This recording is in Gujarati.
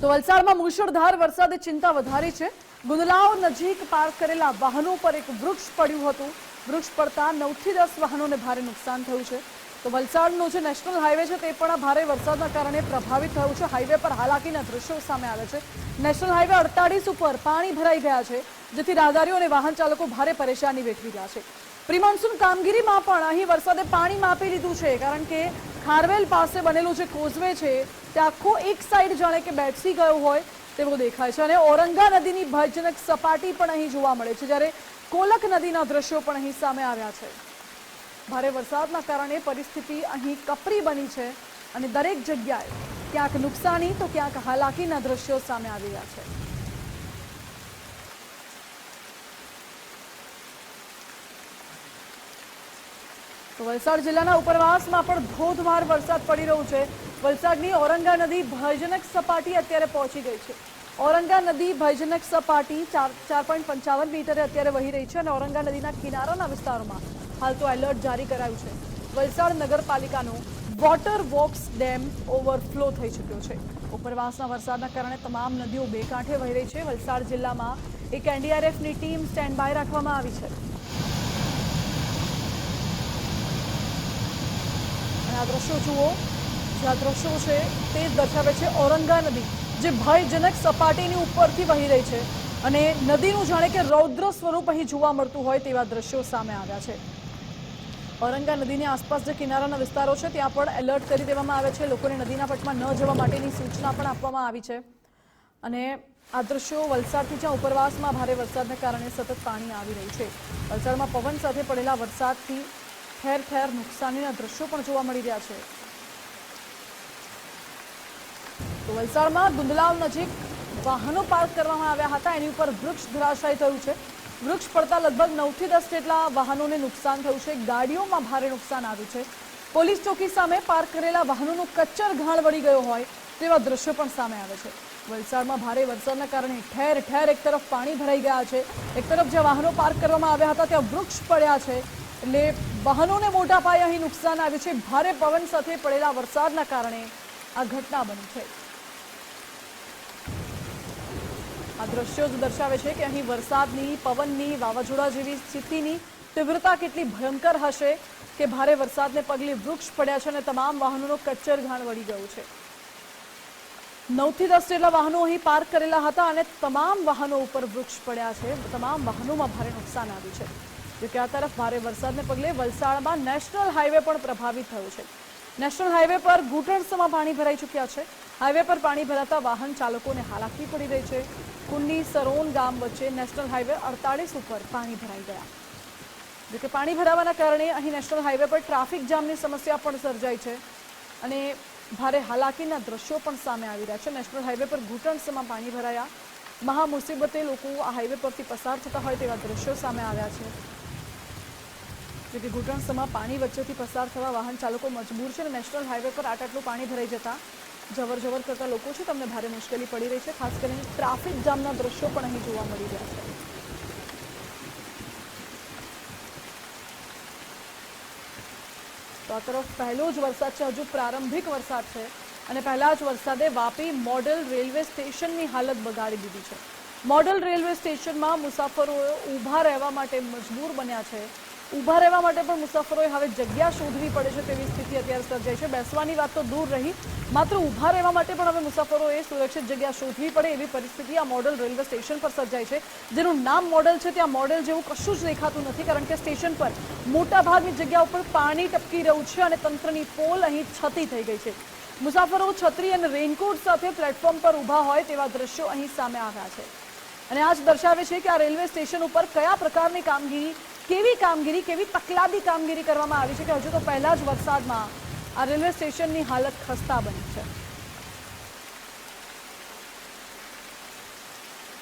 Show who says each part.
Speaker 1: તો વલસાડમાં મુશળધાર વરસાદે, ચિંતા વધારી છે. ગુંદલાવ નજીક પાર્ક કરેલા વાહનો પર એક વૃક્ષ પડ્યું હતું. વૃક્ષ પડતા નવથી દસ વાહનોને ભારે નુકસાન થયું છે. તો વલસાડનો જે નેશનલ હાઈવે છે તે પણ ભારે વરસાદના કારણે પ્રભાવિત થયું છે. હાઈવે પર હાલાકીના દ્રશ્યો સામે આવે છે. નેશનલ હાઈવે અડતાલીસ ઉપર પાણી ભરાઈ ગયા છે, જેથી રાહદારીઓ અને વાહન ચાલકો ભારે પરેશાની વેઠવી રહ્યા છે. પ્રિમોન્સૂન કામગીરીમાં પણ અહીં વરસાદે પાણી માપી લીધું છે, કારણ કે ખારવેલ પાસે બનેલું જે કોઝવે છે, તે આખો એક સાઈડ જાણે કે બેઠસી ગયો હોય તેવું દેખાય છે. અને ઔરંગા નદીની ભયજનક સપાટી પણ અહીં જોવા મળે છે, જ્યારે કોલક નદીના દ્રશ્યો પણ અહીં સામે આવ્યા છે. ભારે વરસાદના કારણે પરિસ્થિતિ અહીં કપરી બની છે અને દરેક જગ્યાએ ક્યાંક નુકસાની તો ક્યાંક હાલાકીના દ્રશ્યો સામે આવી રહ્યા છે. તો વલસાડ જિલ્લાના ઉપરવાસમાં પણ ધોધમાર વરસાદ પડી રહ્યો છે. વલસાડની ઔરંગા નદી ભયજનક સપાટી અત્યારે પહોંચી ગઈ છે. ઔરંગા નદી ભયજનક સપાટી ચાર ચાર પોઈન્ટ પંચાવન મીટરે અત્યારે વહી રહી છે અને ઔરંગા નદીના કિનારાના વિસ્તારોમાં હાલ તો એલર્ટ જારી કરાયું છે. વલસાડ નગરપાલિકાનો વોટર વોક્સ ડેમ ઓવરફ્લો થઈ ચૂક્યો છે. ઉપરવાસના વરસાદના કારણે તમામ નદીઓ બે કાંઠે વહી રહી છે. વલસાડ જિલ્લામાં એક એનડીઆરએફની ટીમ સ્ટેન્ડ બાય રાખવામાં આવી છે. આ દ્રશ્યો જુઓ, જે આ દ્રશ્યો છે તે જ દર્શાવે છે ઔરંગા નદી, જે ભયજનક સપાટીની ઉપરથી વહી રહી છે. અને નદીનું જાણે કે રૌદ્ર સ્વરૂપ અહીં જોવા મળતું હોય તેવા દ્રશ્યો સામે આવ્યા છે. ઔરંગા નદીની આસપાસ જે કિનારાના વિસ્તારો છે, ત્યાં પણ એલર્ટ કરી દેવામાં આવે છે. લોકોને નદીના પટમાં ન જવા માટેની સૂચના પણ આપવામાં આવી છે. અને આ દ્રશ્યો વલસાડથી જ્યાં ઉપરવાસમાં ભારે વરસાદને કારણે સતત પાણી આવી રહ્યું છે. વલસાડમાં પવન સાથે પડેલા વરસાદથી ઠેર ઠેર નુકસાનીના દ્રશ્યો પણ જોવા મળી રહ્યા છે. તો વલસાડમાં ગુંદલાવ નજીક વાહનો પાર્ક કરવામાં આવ્યા હતા. એની ઉપર વૃક્ષ ધરાશાય થયું છે. વૃક્ષ પડતા લગભગ નવથી દસ જેટલા વાહનોને નુકસાન થયું છે. ગાડીઓમાં ભારે નુકસાન આવ્યું છે. પોલીસ ચોકી સામે પાર્ક કરેલા વાહનોનું કચ્ચર ઘાણ વળી ગયો હોય તેવા દ્રશ્યો પણ સામે આવે છે. વલસાડમાં ભારે વરસાદના કારણે ઠેર ઠેર એક તરફ પાણી ભરાઈ ગયા છે. એક તરફ જ્યાં વાહનો પાર્ક કરવામાં આવ્યા હતા, ત્યાં વૃક્ષ પડ્યા છે. એટલે વાહનોને મોટા પાયે અહીં નુકસાન આવ્યું છે. ભારે પવન સાથે પડેલા વરસાદના કારણે આ ઘટના બની છે. આ દ્રશ્યો જ દર્શાવે છે કે અહીં વરસાદની, પવનની, વાવાઝોડા જેવી સ્થિતિની તીવ્રતા કેટલી ભયંકર હશે કે ભારે વરસાદને પગલે વૃક્ષ પડ્યા છે અને તમામ વાહનોનો કચ્ચર ઘાણ વળી ગયું છે. નવથી દસ જેટલા વાહનો અહીં પાર્ક કરેલા હતા અને તમામ વાહનો ઉપર વૃક્ષ પડ્યા છે. તમામ વાહનોમાં ભારે નુકસાન આવ્યું છે. જોકે આ તરફ ભારે વરસાદને પગલે વલસાડમાં નેશનલ હાઈવે પણ પ્રભાવિત થયું છે. નેશનલ હાઈવે પર ઘૂંટણસમાં પાણી ભરાઈ ચૂક્યા છે. હાઈવે પર પાણી ભરાતા વાહન ચાલકોને હાલાકી પડી રહી છે. કુન્ની સરોન ગામ વચ્ચે નેશનલ હાઈવે અડતાલીસ ઉપર પાણી ભરાઈ ગયા. જોકે પાણી ભરાવાના કારણે અહીં નેશનલ હાઈવે પર ટ્રાફિક જામની સમસ્યા પણ સર્જાઈ છે અને ભારે હાલાકીના દ્રશ્યો પણ સામે આવી રહ્યા છે. નેશનલ હાઈવે પર ઘૂંટણસમાં પાણી ભરાયા. મહા મુસીબતે લોકો આ હાઈવે પરથી પસાર થતા હોય તેવા દ્રશ્યો સામે આવ્યા છે. જેથી ઘૂંટણસમાં પાણી વચ્ચેથી પસાર થવા વાહન ચાલકો મજબૂર છે અને નેશનલ હાઈવે પર આટ આટલું પાણી ભરાઈ જતા જવર જવર કરતા લોકો છે. તમને ભારે મુશ્કેલી પડી રહી છે. ખાસ કરીને ટ્રાફિક જામના દ્રશ્યો પણ અહીં જોવા મળી રહ્યા છે. તો આ તરફ પહેલો જ વરસાદ છે. હજુ પ્રારંભિક વરસાદ છે અને પહેલા જ વરસાદે વાપી મોડલ રેલવે સ્ટેશનની હાલત બગાડી દીધી છે. મોડલ રેલવે સ્ટેશનમાં મુસાફરો ઊભા રહેવા માટે મજબૂર બન્યા છે. ઊભા રહેવા માટે પણ મુસાફરોએ હવે જગ્યા શોધવી પડે છે તેવી સ્થિતિ અત્યારે સર્જાઈ છે. બેસવાની વાત તો દૂર રહી, માત્ર ઊભા રહેવા માટે પણ હવે મુસાફરોએ સુરક્ષિત જગ્યા શોધવી પડે એવી પરિસ્થિતિ આ મોડલ રેલવે સ્ટેશન પર સર્જાઈ છે. જેનું નામ મોડલ છે ત્યાં મોડલ જેવું કશું જ દેખાતું નથી કારણ કે સ્ટેશન પર મોટા ભાગની જગ્યા ઉપર પાણી ટપકી રહ્યું છે અને તંત્રની પોલ અહીં છતી થઈ ગઈ છે. મુસાફરો છત્રી અને રેઇનકોટ સાથે પ્લેટફોર્મ પર ઊભા હોય તેવા દ્રશ્યો અહીં સામે આવ્યા છે. અને આ જ દર્શાવે છે કે આ રેલવે સ્ટેશન ઉપર કયા પ્રકારની કામગીરી કેવી કામગીરી, કેવી તકલાદી કામગીરી કરવામાં આવી છે કે હજુ તો પહેલા જ વરસાદમાં આ રેલવે સ્ટેશનની હાલત ખસ્તા બની છે.